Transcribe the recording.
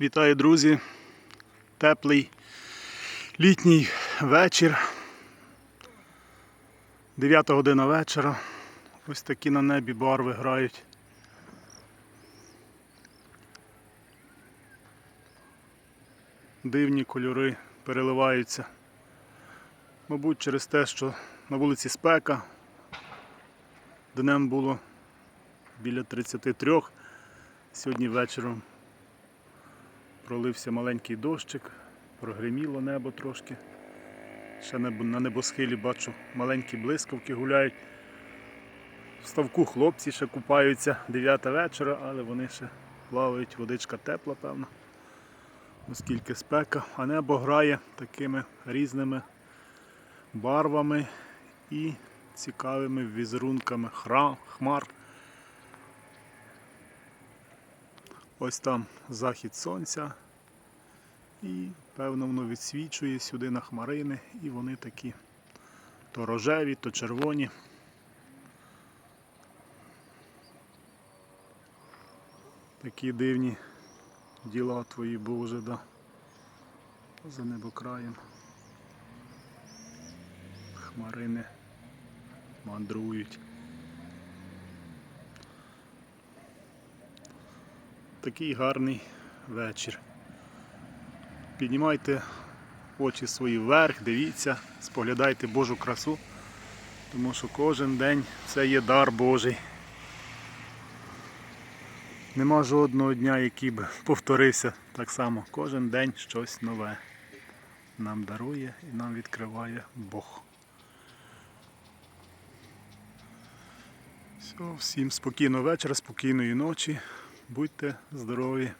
Вітаю, друзі! Теплий літній вечір. 9 година вечора. Ось такі на небі барви грають. Дивні кольори переливаються. Мабуть, через те, що на вулиці спека. Днем було біля 33. Сьогодні вечором пролився маленький дощик, прогриміло небо трошки. Ще на небосхилі бачу маленькі блискавки гуляють. В ставку хлопці ще купаються 9 вечора, але вони ще плавають, водичка тепла, певно. Оскільки спека, а небо грає такими різними барвами і цікавими візерунками хмар. Ось там захід сонця. І певно воно відсвічує сюди на хмарини, і вони такі то рожеві, то червоні. Такі дивні діла твої, Боже, да. За небокраєм. Хмарини мандрують. Такий гарний вечір. Піднімайте очі свої вверх, дивіться, споглядайте Божу красу, тому що кожен день це є дар Божий. Нема жодного дня, який би повторився так само. Кожен день щось нове нам дарує і нам відкриває Бог. Все, всім спокійного вечора, спокійної ночі. Будьте здорові.